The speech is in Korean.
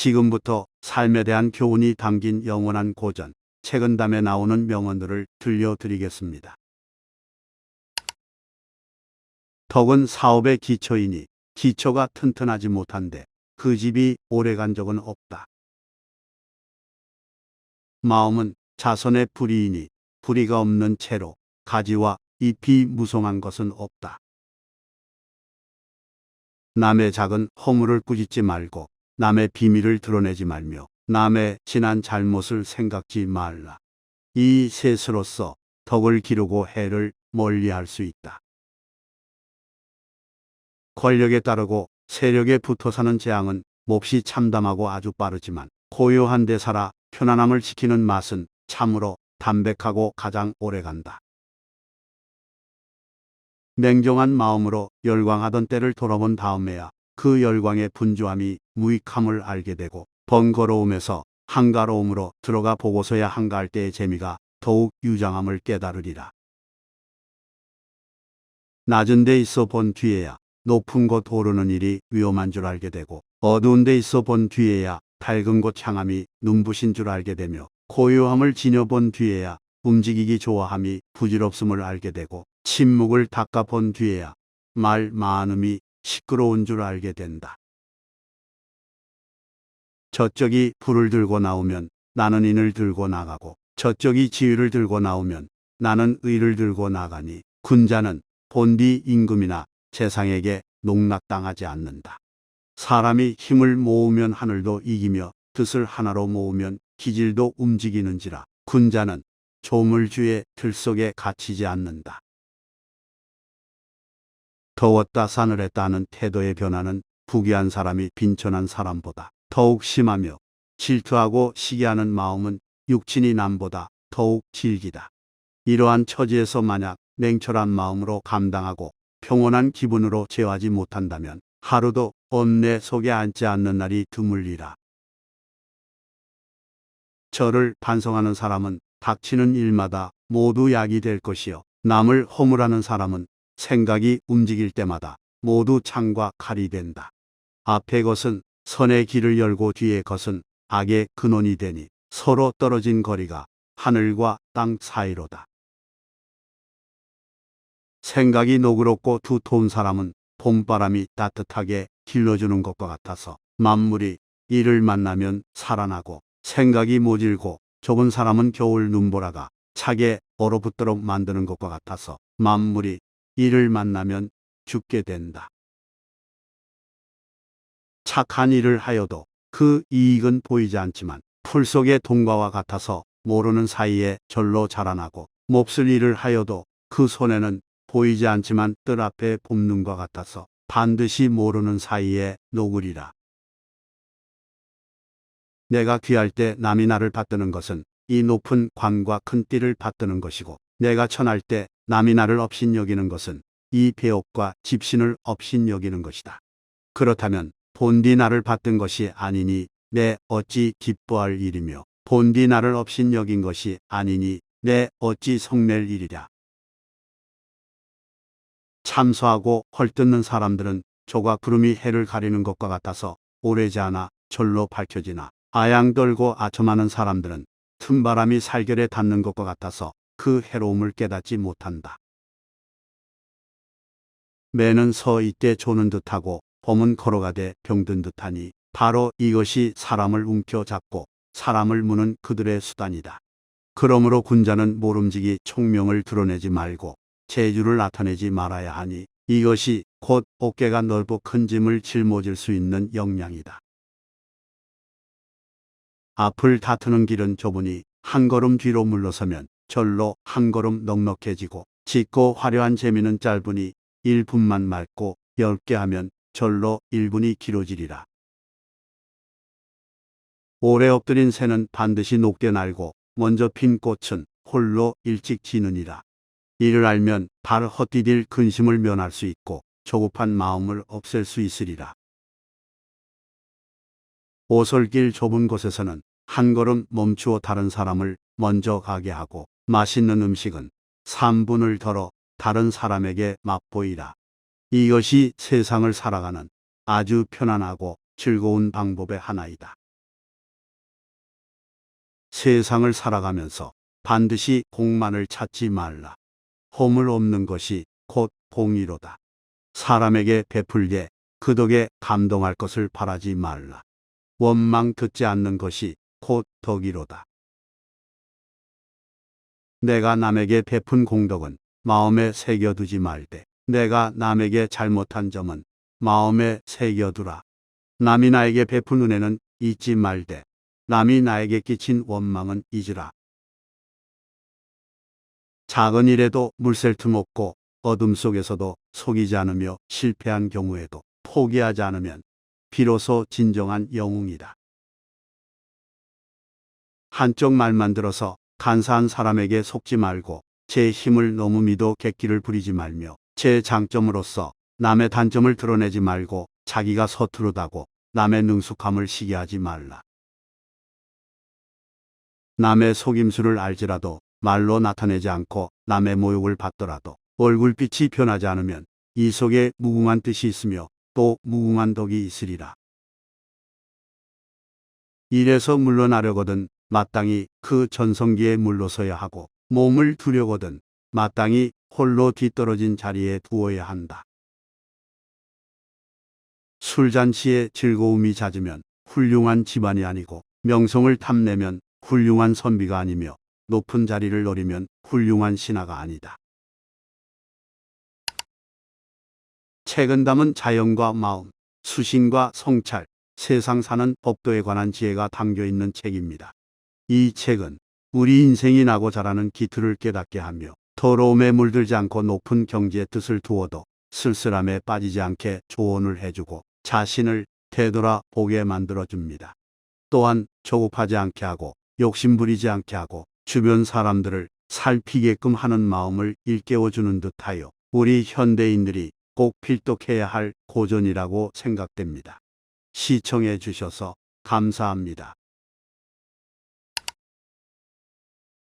지금부터 삶에 대한 교훈이 담긴 영원한 고전, 책은담에 나오는 명언들을 들려드리겠습니다. 덕은 사업의 기초이니 기초가 튼튼하지 못한데 그 집이 오래간 적은 없다. 마음은 자선의 불이이니 불이가 없는 채로 가지와 잎이 무성한 것은 없다. 남의 작은 허물을 꾸짖지 말고 남의 비밀을 드러내지 말며 남의 지난 잘못을 생각지 말라. 이 셋으로서 덕을 기르고 해를 멀리할 수 있다. 권력에 따르고 세력에 붙어 사는 재앙은 몹시 참담하고 아주 빠르지만 고요한 데 살아 편안함을 지키는 맛은 참으로 담백하고 가장 오래간다. 냉정한 마음으로 열광하던 때를 돌아본 다음에야 그 열광의 분주함이 무익함을 알게 되고 번거로움에서 한가로움으로 들어가 보고서야 한가할 때의 재미가 더욱 유장함을 깨달으리라. 낮은 데 있어 본 뒤에야 높은 곳 오르는 일이 위험한 줄 알게 되고 어두운 데 있어 본 뒤에야 밝은 곳 향함이 눈부신 줄 알게 되며 고요함을 지녀본 뒤에야 움직이기 좋아함이 부질없음을 알게 되고 침묵을 닦아본 뒤에야 말 많음이 시끄러운 줄 알게 된다. 저쪽이 불을 들고 나오면 나는 인을 들고 나가고 저쪽이 지휘를 들고 나오면 나는 의를 들고 나가니 군자는 본디 임금이나 재상에게 농락당하지 않는다. 사람이 힘을 모으면 하늘도 이기며 뜻을 하나로 모으면 기질도 움직이는지라 군자는 조물주의 들속에 갇히지 않는다. 더웠다 싸늘했다 하는 태도의 변화는 부귀한 사람이 빈천한 사람보다 더욱 심하며 질투하고 시기하는 마음은 육친이 남보다 더욱 질기다. 이러한 처지에서 만약 냉철한 마음으로 감당하고 평온한 기분으로 제어하지 못한다면 하루도 엄내 속에 앉지 않는 날이 드물리라. 저를 반성하는 사람은 닥치는 일마다 모두 약이 될 것이요. 남을 허물하는 사람은 생각이 움직일 때마다 모두 창과 칼이 된다. 앞의 것은 선의 길을 열고 뒤의 것은 악의 근원이 되니 서로 떨어진 거리가 하늘과 땅 사이로다. 생각이 노그럽고 두터운 사람은 봄바람이 따뜻하게 길러주는 것과 같아서 만물이 이를 만나면 살아나고 생각이 모질고 좁은 사람은 겨울 눈보라가 차게 얼어붙도록 만드는 것과 같아서 만물이 이를 만나면 죽게 된다. 착한 일을 하여도 그 이익은 보이지 않지만 풀 속의 동과와 같아서 모르는 사이에 절로 자라나고 몹쓸 일을 하여도 그 손에는 보이지 않지만 뜰 앞에 봄눈과 같아서 반드시 모르는 사이에 녹으리라. 내가 귀할 때 남이 나를 받드는 것은 이 높은 관과 큰 띠를 받드는 것이고 내가 천할 때 남이 나를 업신 여기는 것은 이 배옥과 집신을 업신 여기는 것이다. 그렇다면 본디 나를 받든 것이 아니니 내 어찌 기뻐할 일이며 본디 나를 업신 여긴 것이 아니니 내 어찌 성낼 일이랴. 참소하고 헐뜯는 사람들은 조각 구름이 해를 가리는 것과 같아서 오래지 않아 절로 밝혀지나 아양 떨고 아첨하는 사람들은 틈바람이 살결에 닿는 것과 같아서 그 해로움을 깨닫지 못한다. 매는 서 이때 조는 듯하고 봄은 걸어가되 병든 듯하니 바로 이것이 사람을 움켜잡고 사람을 무는 그들의 수단이다. 그러므로 군자는 모름지기 총명을 드러내지 말고 재주를 나타내지 말아야 하니 이것이 곧 어깨가 넓고 큰 짐을 짊어질 수 있는 역량이다. 앞을 다투는 길은 좁으니 한 걸음 뒤로 물러서면 절로 한 걸음 넉넉해지고 짙고 화려한 재미는 짧으니 1분만 맑고 10개 하면 절로 1분이 길어지리라. 오래 엎드린 새는 반드시 높게 날고 먼저 핀 꽃은 홀로 일찍 지느니라. 이를 알면 발 헛디딜 근심을 면할 수 있고 조급한 마음을 없앨 수 있으리라. 오솔길 좁은 곳에서는 한 걸음 멈추어 다른 사람을 먼저 가게 하고 맛있는 음식은 3분을 덜어 다른 사람에게 맛보이라. 이것이 세상을 살아가는 아주 편안하고 즐거운 방법의 하나이다. 세상을 살아가면서 반드시 공만을 찾지 말라. 호물 없는 것이 곧 공의로다. 사람에게 베풀게 그 덕에 감동할 것을 바라지 말라. 원망 듣지 않는 것이 곧 덕이로다. 내가 남에게 베푼 공덕은 마음에 새겨두지 말되 내가 남에게 잘못한 점은 마음에 새겨두라. 남이 나에게 베푼 은혜는 잊지 말되 남이 나에게 끼친 원망은 잊으라. 작은 일에도 물샐 틈 없고 어둠 속에서도 속이지 않으며 실패한 경우에도 포기하지 않으면 비로소 진정한 영웅이다. 한쪽 말만 들어서 간사한 사람에게 속지 말고 제 힘을 너무 믿어 객기를 부리지 말며 제 장점으로서 남의 단점을 드러내지 말고 자기가 서투르다고 남의 능숙함을 시기하지 말라. 남의 속임수를 알지라도 말로 나타내지 않고 남의 모욕을 받더라도 얼굴빛이 변하지 않으면 이 속에 무궁한 뜻이 있으며 또 무궁한 덕이 있으리라. 일에서 물러나려거든 마땅히 그 전성기에 물러서야 하고 몸을 두려거든 마땅히 홀로 뒤떨어진 자리에 두어야 한다. 술잔치에 즐거움이 잦으면 훌륭한 집안이 아니고 명성을 탐내면 훌륭한 선비가 아니며 높은 자리를 노리면 훌륭한 신하가 아니다. 책은 담은 자연과 마음, 수신과 성찰, 세상 사는 법도에 관한 지혜가 담겨 있는 책입니다. 이 책은 우리 인생이 나고 자라는 기틀을 깨닫게 하며 더러움에 물들지 않고 높은 경지의 뜻을 두어도 쓸쓸함에 빠지지 않게 조언을 해주고 자신을 되돌아 보게 만들어줍니다. 또한 조급하지 않게 하고 욕심부리지 않게 하고 주변 사람들을 살피게끔 하는 마음을 일깨워주는 듯하여 우리 현대인들이 꼭 필독해야 할 고전이라고 생각됩니다. 시청해 주셔서 감사합니다.